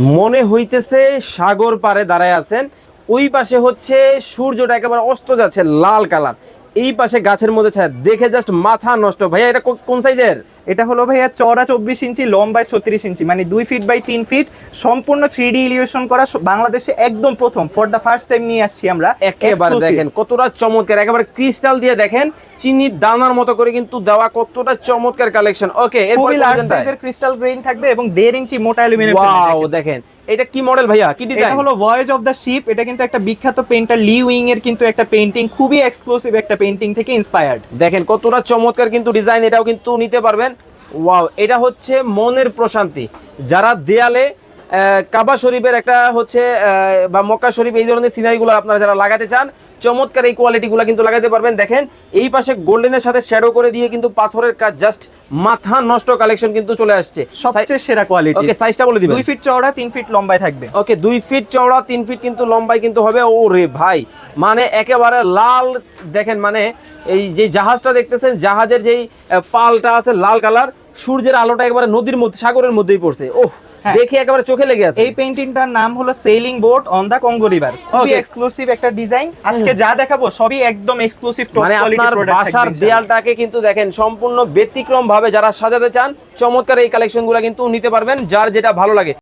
মনে হইতেছে সাগর পারে দাঁড়ায় আছেন। ওই পাশে হচ্ছে সূর্যটা একেবারে অস্ত যাচ্ছে লাল কালার। এই পাশে গাছের মধ্যে ছায়া। দেখে জাস্ট মাথা নষ্ট। ভাইয়া এটা কোন সাইজের? এটা হলো ভাইয়া চড়া চব্বিশ ইঞ্চি লম্বায় ছত্রিশ ইঞ্চি। মানে দুই ফিট বাই তিন ফিট সম্পূর্ণ থ্রি ডি ইলিউশন করা বাংলাদেশে একদম প্রথম। ফর দ্য ফার্স্ট টাইম নিয়ে আসছি আমরা। একেবারে দেখেন কতটা চমৎকার। একেবারে ক্রিস্টাল দিয়ে দেখেন। চিনির দানার মতো করে কিন্তু দেওয়া কতটা চমৎকার কালেকশন ওকে খুবই লার্জ সাইজের ক্রিস্টাল গ্রেইন থাকবে এবং দেড় ইঞ্চি মোটা অ্যালুমিনিয়াম ওয়াও দেখেন। এটা কি মডেল ভাইয়া? কি এটা ডিজাইন হলো ভয়েজ অফ দ্য শিপ এটা কিন্তু একটা বিখ্যাত পেইন্টার লি উইং এর কিন্তু একটা পেইন্টিং খুবই এক্সক্লুসিভ একটা পেইন্টিং থেকে ইন্সপায়ার্ড দেখেন কতটা চমৎকার কিন্তু ডিজাইন এটাও কিন্তু নিতে পারবেন। ওয়াও এটা হচ্ছে মনের প্রশান্তি। যারা দেয়ালে কাবা শরীফের একটা হচ্ছে বা মক্কা শরীফ এই ধরনের সিনারিগুলো আপনারা যারা লাগাতে চান চমৎকার এই কোয়ালিটিগুলো কিন্তু লাগাতে পারবেন। দেখেন এই পাশে গোল্ডেনের সাথে শ্যাডো করে দিয়ে কিন্তু পাথরের কাজ জাস্ট মাথা নষ্ট কালেকশন কিন্তু চলে আসছে। সবচেয়ে সেরা কোয়ালিটি ওকে সাইজটা বলে দিবেন। দুই ফিট চওড়া তিন ফিট লম্বায় থাকবে। ওকে দুই ফিট চওড়া তিন ফিট কিন্তু লম্বাই কিন্তু হবে। ও রে ভাই মানে একেবারে লাল দেখেন মানে এই যে জাহাজটা দেখতেছেন জাহাজের যেই পালটা আছে লাল কালার সূর্যের আলোটা একবারে নদীর মধ্যে সাগরের মধ্যেই পড়ছে। ওহ হ্যাঁ। দেখে একেবারে চোখে লেগে আছে। এই পেইন্টিংটার নাম হলো sailing boat on the Congo river খুবই এক্সক্লুসিভ একটা ডিজাইন আজকে যা দেখাবো সবই একদম এক্সক্লুসিভ টপ মানে কোয়ালিটি আপনার প্রোডাক্ট বাসার দেয়ালটাকে কিন্তু দেখেন সম্পূর্ণ ব্যতিক্রম ভাবে যারা সাজাতে চান চমৎকার এই কালেকশনগুলো কিন্তু নিতে পারবেন যার যেটা ভালো লাগে।